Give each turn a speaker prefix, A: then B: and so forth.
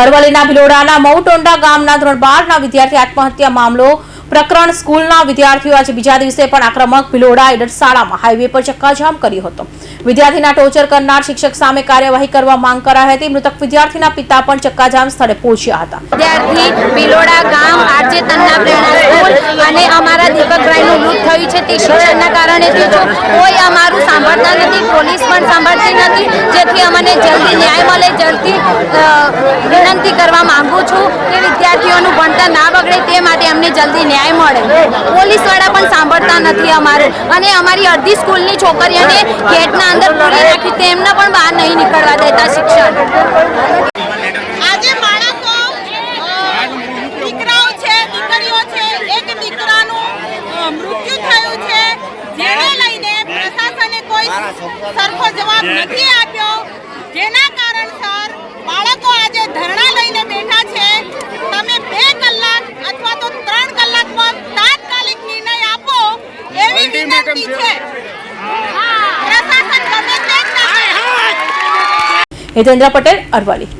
A: અરવલ્લીના ભિલોડાના મઉટોંડા ગામના ધોરણ બારના વિદ્યાર્થી આત્મહત્યા મામલો, પ્રકરણ સ્કૂલના વિદ્યાર્થીઓ આજે બીજા દિવસે પણ આક્રમક ભિલોડા શાળામાં હાઈવે પર ચક્કાજામ કર્યો હતો. વિદ્યાર્થીના ટોર્ચર કરનાર શિક્ષક સામે કાર્યવાહી કરવા માંગ કરાઈ હતી. મૃતક વિદ્યાર્થીના પિતા પણ ચક્કાજામ સ્થળે પહોંચ્યા હતા.
B: વિદ્યાર્થી ભિલોડા ગામ આરજે તન્ના પ્રેરણા સ્કૂલ અને અમારા દીપકભાઈનું મૃત થયું છે. તે શિક્ષણના કારણે થયું કોઈ સાંભળતા નથી, પોલીસ પણ સાંભળતી નથી. જેથી અમને જલ્દી ન્યાય મળે, જલ્દી વિનંતી કરવા માંગુ છું કે વિદ્યાર્થીઓનું ભણતર ના બગડે તે માટે અમને જલ્દી ન્યાય મળે. પોલીસવાળા પણ સાંભળતા નથી અમારું. અને અમારી અડધી સ્કૂલની છોકરીઓને ગેટના અંદર પૂરી રાખી તેમને પણ બહાર નહીં નીકળવા દેતા શિક્ષણ.
C: મૃત્યુ થયું છે જેને લઈને પ્રશાસને કોઈ સરખો જવાબ નથી આપ્યો. જેના કારણસર બાળકો આજે ધરણા લઈને બેઠા છે. તમે બે કલાક અથવા તો ત્રણ કલાકમાં તાત્કાલિક નિર્ણય આપો એવી વિનંતી છે. પ્રશાસન ગમે તે.
A: હિતેન્દ્ર પટેલ અરવલ્લી.